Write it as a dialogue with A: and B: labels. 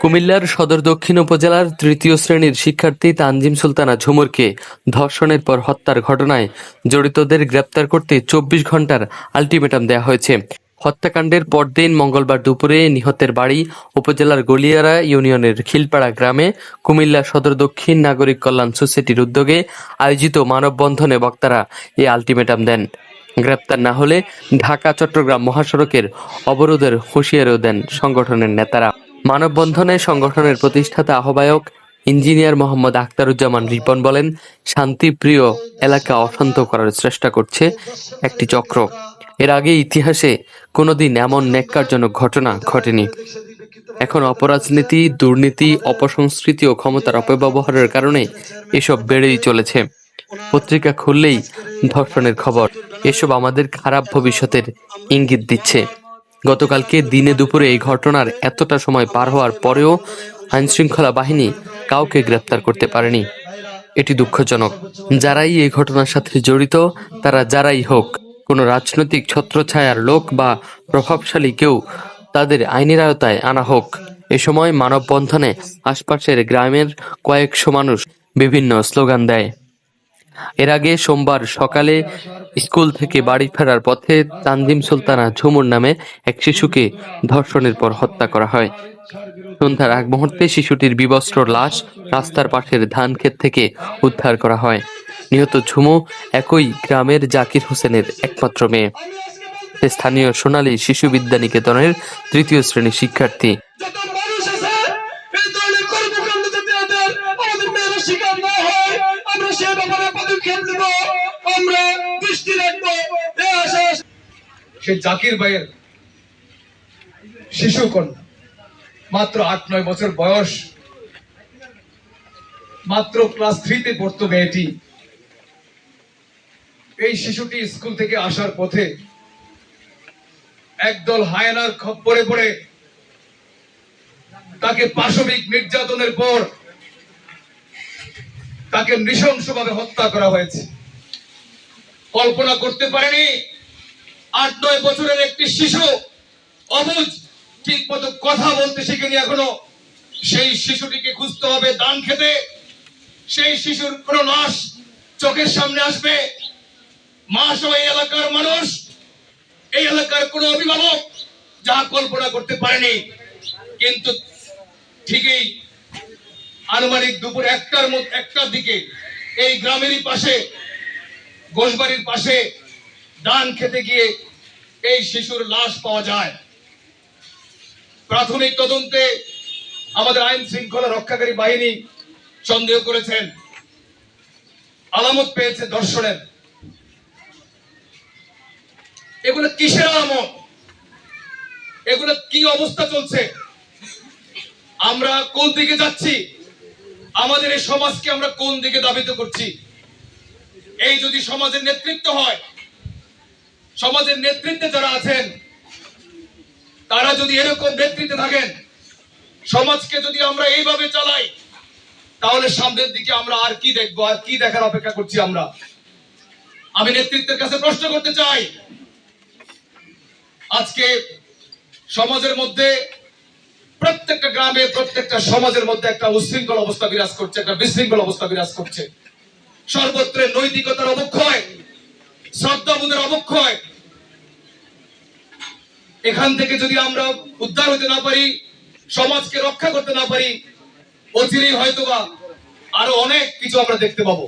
A: কুমিল্লার সদর দক্ষিণ উপজেলার তৃতীয় শ্রেণির শিক্ষার্থী তানজিম সুলতানা ঝুমুরকে ধর্ষণের পর হত্যার ঘটনায় জড়িতদের গ্রেপ্তার করতে চব্বিশ ঘণ্টার আলটিমেটাম দেওয়া হয়েছে। হত্যাকাণ্ডের পরদিন মঙ্গলবার দুপুরে নিহতের বাড়ি উপজেলার গলিয়ারা ইউনিয়নের খিলপাড়া গ্রামে কুমিল্লা সদর দক্ষিণ নাগরিক কল্যাণ সোসাইটির উদ্যোগে আয়োজিত মানববন্ধনে বক্তারা এই আলটিমেটাম দেন। গ্রেপ্তার না হলে ঢাকা চট্টগ্রাম মহাসড়কের অবরোধের হুঁশিয়ারিও দেন সংগঠনের নেতারা। মানববন্ধনে সংগঠনের প্রতিষ্ঠাতা আহ্বায়ক ইঞ্জিনিয়ার মোহাম্মদ আখতারুজ্জামান রিপন বলেন, শান্তিপ্রিয় এলাকা অশান্ত করার চেষ্টা করছে একটি চক্র। এর আগে ইতিহাসে কোনোদিন এমন ন্যাক্কারজনক ঘটনা ঘটেনি। এখন অপরাজনীতি, দুর্নীতি, অপসংস্কৃতি ও ক্ষমতার অপব্যবহারের কারণে এসব বেড়েই চলেছে। পত্রিকা খুললেই ধর্ষণের খবর। এসব আমাদের খারাপ ভবিষ্যতের ইঙ্গিত দিচ্ছে। গতকালকে দিনে দুপুরে এই ঘটনার এতটা সময় পার হওয়ার পরেও আইনশৃঙ্খলা বাহিনী কাউকে গ্রেপ্তার করতে পারেনি। এটি দুঃখজনক। যারাই এই ঘটনার সাথে জড়িত, তারা যারাই হোক, কোনো রাজনৈতিক ছত্রছায়ার লোক বা প্রভাবশালী কেউ, তাদের আইনের আওতায় আনা হোক। এ সময় মানববন্ধনে আশপাশের গ্রামের কয়েকশো মানুষ বিভিন্ন স্লোগান দেয়। এর আগে সোমবার সকালে স্কুল থেকে বাড়ি ফেরার পথে তানজিম সুলতানা ঝুমুর নামে এক শিশুকে ধর্ষণের পর হত্যা করা হয়। সন্ধ্যার আগ মুহূর্তে শিশুটির বিবস্ত্র লাশ রাস্তার পাশের ধান ক্ষেত থেকে উদ্ধার করা হয়। নিহত ঝুমু একই গ্রামের জাকির হোসেনের একমাত্র মেয়ে। স্থানীয় সোনালী শিশু বিদ্যা নিকেতনের তৃতীয় শ্রেণির শিক্ষার্থী।
B: পদক্ষেপ নেব আমরা দৃষ্টি রাখব
C: সে জাকির ভাইয়ের শিশু কন্যা। মাত্র আট, নয় বছর বয়স। মাত্র ক্লাস থ্রিতে পড়তো মেয়েটি। এই শিশুটি স্কুল থেকে আসার পথে একদল হায়নার খপ্পরে পড়ে। তাকে পাশবিক নির্যাতনের পর তাকে নৃশংসভাবে হত্যা করা হয়েছে। কল্পনা করতে পারেনি, আট নয় বছরের একটি শিশু অবুজ, ঠিক মতো কথা বলতে শিখেনি এখনও। সেই শিশুটিকে খুঁজতে হবে দান খেতে। সেই শিশুর কোন লাশ চোখের সামনে আসবে। মা সহ এই এলাকার মানুষ, এই এলাকার কোন অভিভাবক যাহা কল্পনা করতে পারেনি, কিন্তু ঠিকই আনুমানিক দুপুর একটার মধ্যে একটার দিকে এই গ্রামেরই পাশে গোসবাড়ির পাশে ধান খেতে গিয়ে এই শিশুর লাশ পাওয়া যায়। প্রাথমিক তদন্তে আমাদের আইন শৃঙ্খলা রক্ষাকারী বাহিনী সন্দেহ করেছেন। আলামত পেয়েছে দর্শনের। এগুলো কিসের আলামত? এগুলো কি অবস্থা চলছে? আমরা কোন দিকে যাচ্ছি? আমাদের এই সমাজকে আমরা কোন দিকে দাবিত করছি? এই যদি সমাজের নেতৃত্ব হয়, সমাজের নেতৃত্বে যারা আছেন, তারা যদি এরকম নেতৃত্বে থাকেন, সমাজকে যদি আমরা এইভাবে চালাই, তাহলে সামনের দিকে আমরা আর কি দেখব, আর কি দেখার অপেক্ষা করছি আমরা? আমি নেতৃত্বের কাছে প্রশ্ন করতে চাই। আজকে সমাজের মধ্যে প্রত্যেকটা গ্রামে, প্রত্যেকটা সমাজের মধ্যে একটা উশৃঙ্খল অবস্থা বিরাজ করছে, একটা বিশৃঙ্খল অবস্থা বিরাজ করছে। সর্বত্র নৈতিকতার অবক্ষয় শ্রদ্ধাবোধের অবক্ষয় এখান থেকে যদি আমরা উদ্ধার হতে না পারি, সমাজকে রক্ষা করতে না পারি, অচিরেই হয়তোবা আরও অনেক কিছু আমরা দেখতে পাবো।